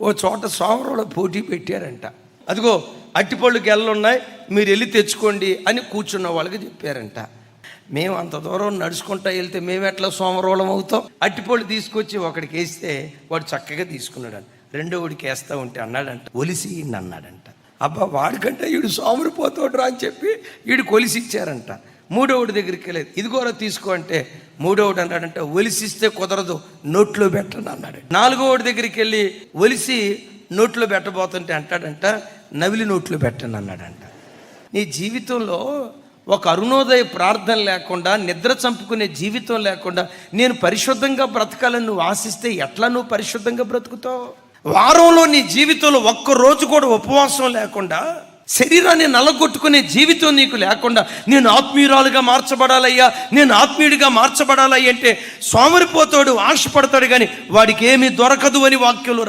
ఓ చోట సోమరంలో పోటీ పెట్టారంట. అదిగో అట్టిపళ్ళు గెలలు ఉన్నాయి మీరు వెళ్ళి తెచ్చుకోండి అని కూర్చున్న వాళ్ళకి చెప్పారంట. మేము అంత దూరం నడుచుకుంటా వెళ్తే మేము ఎట్లా సోమరోళం అవుతాం? అట్టిపళ్ళు తీసుకొచ్చి ఒకడికి వేస్తే వాడు చక్కగా తీసుకున్నాడు రెండో వాడికి వేస్తా ఉంటే అన్నాడంట. ఒలిసి అన్నాడంట అబ్బా వాడికంటే వీడు సోమరిపోతాడు అని చెప్పి వీడు కొలిసి ఇచ్చారంట మూడోవుడి దగ్గరికి వెళ్ళేది. ఇదిగోరా తీసుకో అంటే మూడోవుడు అన్నాడంటే ఒలిసిస్తే కుదరదు నోట్లో పెట్టండి అన్నాడు. నాలుగోవుడి దగ్గరికి వెళ్ళి ఒలిసి నోట్లో పెట్టబోతుంటే అంటాడంట నవిలి నోట్లో పెట్టండి అన్నాడంట. నీ జీవితంలో ఒక అరుణోదయ ప్రార్థన లేకుండా నిద్ర చంపుకునే జీవితం లేకుండా నేను పరిశుద్ధంగా బ్రతకాలని నువ్వు ఆశిస్తే ఎట్లా నువ్వు పరిశుద్ధంగా బ్రతుకుతావు? వారంలో నీ జీవితంలో ఒక్క రోజు కూడా ఉపవాసం లేకుండా శరీరాన్ని నలగొట్టుకునే జీవితం నీకు లేకుండా నేను ఆత్మీయురాలుగా మార్చబడాలయ్యా నేను ఆత్మీయుడిగా మార్చబడాలయ్య అంటే సోమరిపోతాడు ఆశపడతాడు కానీ వాడికి ఏమీ దొరకదు అని వాక్యంలో రాదు